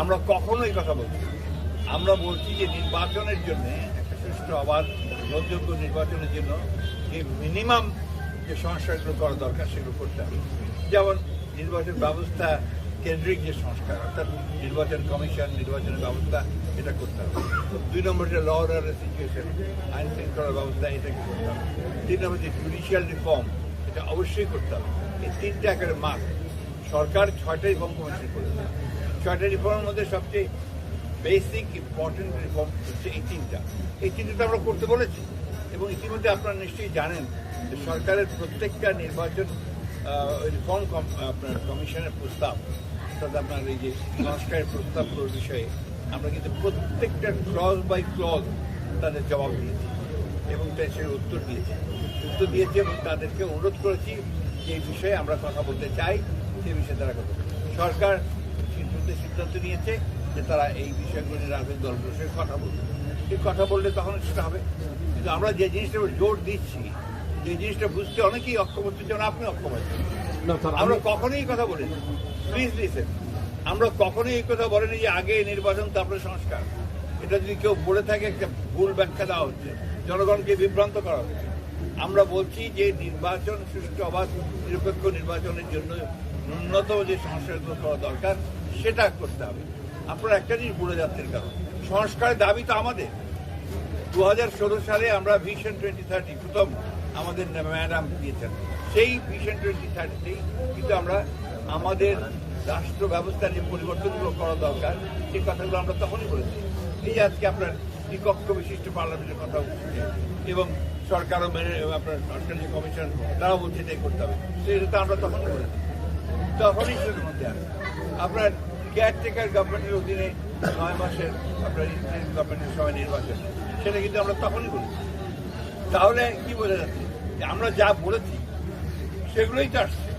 আমরা কখনোই কথা বলছি আমরা বলছি যে নির্বাচনের জন্য একটা সুষ্ঠু অবাধ গ্রহণযোগ্য নির্বাচনের জন্য যে মিনিমাম যে সংস্কারগুলো করা দরকার সেগুলো করতে হবে। যেমন নির্বাচন ব্যবস্থা কেন্দ্রিক যে সংস্কার, অর্থাৎ নির্বাচন কমিশন, নির্বাচনের ব্যবস্থা, এটা করতে হবে। দুই নম্বর যে ল অর্ডার সিচুয়েশন আইন শৃঙ্খলা ব্যবস্থা, এটাকে করতে হবে। তিন নম্বর যে জুডিশিয়াল রিফর্ম এটা অবশ্যই করতে হবে। এই তিনটা একেবারে মাস সরকার ছয়টা রিফর্ম কমিশন করেছে ছয়টা রিফর্মের মধ্যে সবচেয়ে বেসিক ইম্পর্টেন্ট রিফর্ম হচ্ছে এই তিনটা। এই তিনটা আমরা করতে বলেছি এবং ইতিমধ্যে আপনারা নিশ্চয়ই জানেন যে সরকারের প্রত্যেকটা নির্বাচন রিফর্ম আপনার কমিশনের প্রস্তাব, অর্থাৎ আপনার এই যে সংস্কারের প্রস্তাবগুলোর বিষয়ে আমরা কিন্তু প্রত্যেকটা ক্লজ বাই ক্লজ তাদের জবাব দিয়েছি এবং তাই সে উত্তর দিয়েছে। উত্তর দিয়েছে এবং তাদেরকে অনুরোধ করেছি যে বিষয়ে আমরা কথা বলতে চাই, সে বিষয়ে তারা কথা সরকার সিদ্ধান্ত সিদ্ধান্ত নিয়েছে যে তারা এই বিষয়গুলো নিয়ে রাজনৈতিক দলগুলোর সঙ্গে কথা বলবে। এই কথা বললে তখন সেটা হবে। কিন্তু আমরা যে জিনিসটা জোর দিচ্ছি যে জিনিসটা বুঝতে অনেকেই অক্ষম হচ্ছে যেমন আপনি অক্ষম হচ্ছেন আমরা কখনোই কথা বলিনি। প্লিজ লিসেন আমরা কখনোই এই কথা বলিনি যে আগে নির্বাচন তারপরে সংস্কার। এটা যদি কেউ বলে থাকে একটা ভুল ব্যাখ্যা দেওয়া হচ্ছে। জনগণকে বিভ্রান্ত করা হচ্ছে। আমরা বলছি যে নির্বাচন সুষ্ঠু অবাধ নিরপেক্ষ নির্বাচনের জন্য ন্যূনতম যে সংস্কারগুলো করা দরকার সেটা করতে হবে। আপনারা একটা জিনিস ভুলে যাচ্ছেন কারণ সংস্কারের দাবি তো আমাদের। দু হাজার ষোলো সালে আমরা ভিশন টোয়েন্টি থার্টি প্রথম আমাদের ম্যাডাম দিয়েছেন। সেই ভিশন টোয়েন্টি থার্টিতেই কিন্তু আমরা আমাদের রাষ্ট্র ব্যবস্থার যে পরিবর্তনগুলো করা দরকার, সেই কথাগুলো আমরা তখনই বলেছি। এই আজকে আপনার দ্বিকক্ষ বিশিষ্ট পার্লামেন্টের কথা উঠছে এবং সরকারও মেনে আপনার সরকার যে কমিশন, তারাও বলছে এটাই করতে হবে। এটা তো আমরা তখনই বলেছি। তখনই সেটার মধ্যে আছে। আপনার কেয়ারটেকার গভর্নমেন্টের অধীনে নয় মাসের আপনার ইন্টারিম গভর্নমেন্টের সময় নির্বাচন, সেটা কিন্তু আমরা তখনই বলি তাহলে কি বোঝা যাচ্ছে? যে আমরা যা বলেছি, সেগুলোই তো আসছে।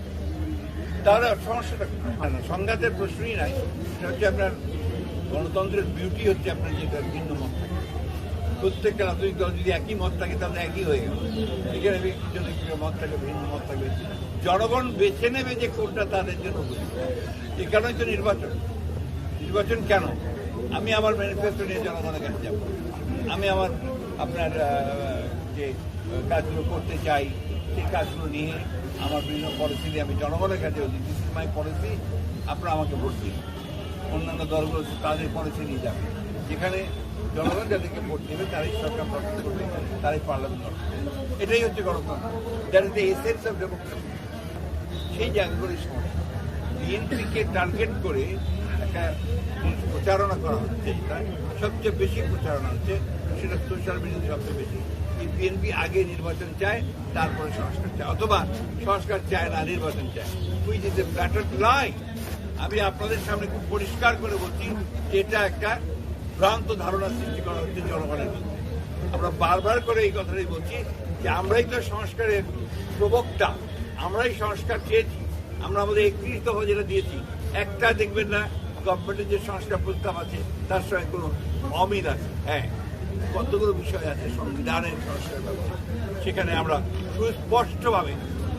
তাহলে সমস্যাটা? না সংঘাতের প্রশ্নই নাই। সেটা হচ্ছে আপনার গণতন্ত্রের বিউটি হচ্ছে আপনার যেটা ভিন্ন মত প্রত্যেকটা রাজনৈতিক দল যদি একই মত থাকে, তাহলে একই হয়ে গেল। এখানে মত থাকে ভিন্ন মত থাকবে জনগণ বেছে নেবে যে কোনটা তাদের জন্য এই কারণেই তো নির্বাচন। নির্বাচন কেন? আমি আমার ম্যানিফেস্টো নিয়ে জনগণের কাছে যাব। আমি আমার, আপনার যে কাজগুলো করতে চাই, সেই কাজগুলো নিয়ে আমার বিভিন্ন পলিসি নিয়ে আমি জনগণের কাছে দিস ইজ মাই পলিসি আপনারা আমাকে ভোট দিন। অন্যান্য দলগুলো তাদের পলিসি নিয়ে যাবে। যেখানে জনগণ যাদেরকে ভোট দেবে, তারাই সরকার গঠন করবে, তারাই পার্লামেন্ট গঠন এটাই হচ্ছে গণতন্ত্র। দ্যাট অফ ডেমোক্রেসি সেই বিএনপিকে টার্গেট করে একটা প্রচারণা করা হচ্ছে সবচেয়ে বেশি প্রচারণা হচ্ছে, সেটা সোশ্যাল মিডিয়াতে সবচেয়ে বেশি। বিএনপি আগে নির্বাচন চায়, তারপরে সংস্কার চায়, অথবা সংস্কার চায় না, নির্বাচন চায়। Which is a better lie আমি আপনাদের সামনে খুব পরিষ্কার করে বলছি এটা একটা ভ্রান্ত ধারণা সৃষ্টি করা হচ্ছে জনগণের মধ্যে। আমরা বারবার করে এই কথাটাই বলছি যে আমরাই তো সংস্কারের প্রবক্তা, আমরাই সংস্কার চেয়েছি। আমরা আমাদের একত্রিশ দফা যেটা দিয়েছি, একটা দেখবেন না গভর্নমেন্টের যে সংস্কার প্রস্তাব আছে, তার সঙ্গে কোনো অমিল আছে। হ্যাঁ কতগুলো বিষয় আছে, সংবিধানের সংস্কার ব্যবস্থা। সেখানে আমরা সুস্পষ্টভাবে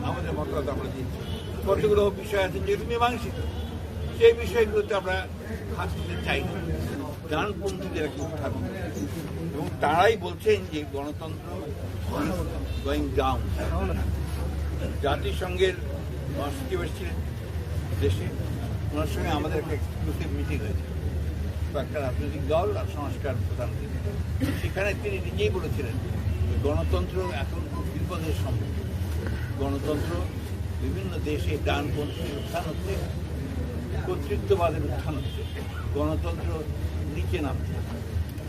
আমাদের মতামত আমরা দিচ্ছি কতগুলো বিষয় আছে যেগুলো মীমাংসিত, সেই বিষয়গুলোতে আমরা হাত দিতে চাই না। ডানপন্থীদের একটা উত্থান এবং তারাই বলছেন যে গণতন্ত্র গোয়িং ডাউন জাতিসংঘের মহাসচিব এসেছিলেন দেশে। ওনার সঙ্গে আমাদের একটা এক্সক্লুসিভ মিটিং হয়েছে। একটা রাজনৈতিক দল আর সংস্কার প্রধানমন্ত্রী সেখানে তিনি নিজেই বলেছিলেন গণতন্ত্র এখন খুব বিপদের সম্মুখীন। গণতন্ত্র বিভিন্ন দেশে ডানপন্থী উত্থান হচ্ছে। কর্তৃত্ববাদের উত্থান হচ্ছে। গণতন্ত্র নিচে নামছে।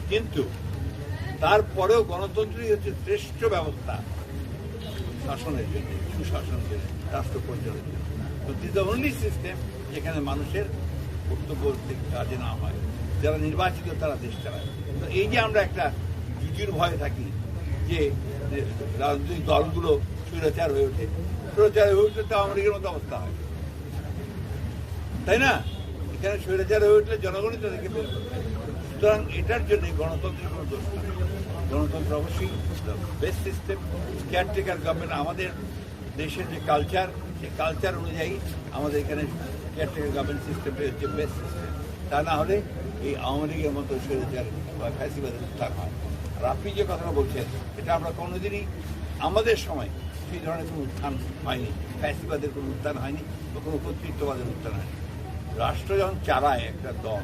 কিন্তু তারপরেও গণতন্ত্রই হচ্ছে শ্রেষ্ঠ ব্যবস্থা শাসনের জন্য, সুশাসনের জন্য, রাষ্ট্র পরিচালনের জন্য। দিস দ্য অনলি সিস্টেম যেখানে মানুষের থেকে কাজে না হয়। যারা নির্বাচিত, তারা দেশ চালায়। তো এই যে আমরা একটা জুজুর ভয়ে থাকি যে রাজনৈতিক দলগুলো স্বৈরাচার হয়ে ওঠে, স্বৈরাচার হয়ে উঠলে তো আমেরিকার মতো অবস্থা হয়। তাই না? এখানে স্বৈরাচার হয়ে উঠলে জনগণই তাদেরকে বের সুতরাং এটার জন্য গণতন্ত্রের কোনো দোষ গণতন্ত্র অবশ্যই বেস্ট সিস্টেম কেয়ারটেকার গভর্নমেন্ট আমাদের দেশের যে কালচার সেই কালচার অনুযায়ী আমাদের এখানে কেয়ারটেকার গভর্নমেন্ট সিস্টেমটা হচ্ছে বেস্ট সিস্টেম তা না হলে এই আওয়ামী লীগের মতো স্বৈরাচার বা ফ্যাসিবাদের উত্থান হয়। আর আপনি যে কথাটা বলছেন, এটা আমরা কোনোদিনই আমাদের সময় সেই ধরনের কোনো উত্থান হয়নি। ফ্যাসিবাদের কোনো উত্থান হয়নি বা কোনো কর্তৃত্ববাদের উত্থান হয়নি। রাষ্ট্র যখন চালায় একটা দল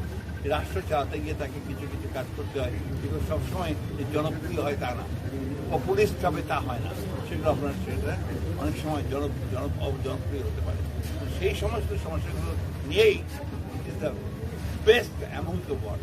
রাষ্ট্র চালাতে গিয়ে তাকে কিছু কিছু কাজ করতে হয় যেগুলো সবসময় জনপ্রিয় হয় তা না। পপুলিস্ট হবে তা হয় না। সেগুলো আপনার সেটা অনেক সময় জন জন জনপ্রিয় হতে পারে। সেই সমস্ত সমস্যাগুলো নিয়েই is the best amount of word